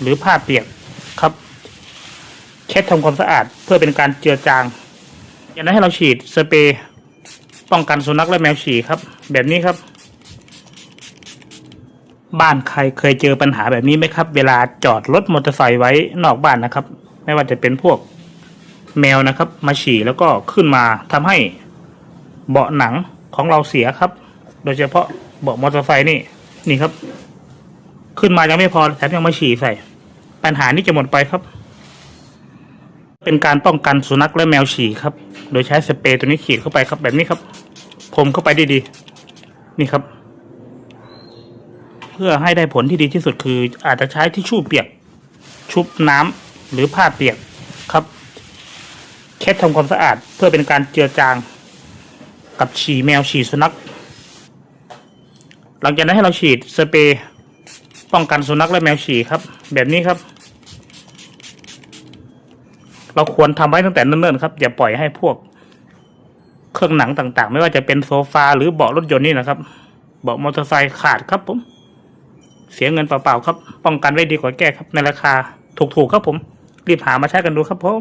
หรือผ้าเปียกครับ เช็ดทำความสะอาดเพื่อเป็นการเจือจางอย่างนั้นให้เราฉีดสเปรย์ป้องกันสุนัขและแมวฉี่ครับ แบบนี้ครับ บ้านใครเคยเจอปัญหาแบบนี้ไหมครับ เวลาจอดรถมอเตอร์ไซค์ไว้นอกบ้านนะครับ ไม่ว่าจะเป็นพวกแมวนะครับ มาฉี่แล้วก็ขึ้นมาทำให้เบาะหนังของเราเสียครับ โดยเฉพาะเบาะมอเตอร์ไซค์นี่นี่ครับ ขึ้นมายังไม่พอแถมยังมาฉี่ใส่ ปัญหานี้จะหมดไปครับ เป็นการป้องกันสุนัขและแมวฉี่ครับ โดยใช้สเปรย์ตัวนี้ฉีดเข้าไปครับแบบนี้ครับพรมเข้าไปดีๆ นี่ครับ เพื่อให้ได้ผลที่ดีที่สุดคือ อาจจะใช้ทิชชู่เปียก ชุบน้ำหรือผ้าเปียกครับเช็ดทำความสะอาดเพื่อเป็นการเจือจางกับฉี่แมวฉี่สุนัข หลังจากนั้นให้เราฉีดสเปรย์ป้องกันสุนัขและแมวฉี่ครับ แบบนี้ครับ เราควรทำไว้ตั้งแต่เนิ่นๆครับอย่าปล่อยให้พวก เครื่องหนังต่างๆ ไม่ว่าจะเป็นโซฟาหรือเบาะรถยนต์นี่นะครับ เบาะมอเตอร์ไซค์ขาดครับผม เสียเงินเปล่าๆครับ ป้องกันไว้ดีกว่าแก้ครับ ในราคา ถูกๆครับผม รีบหามาใช้กันดูครับผม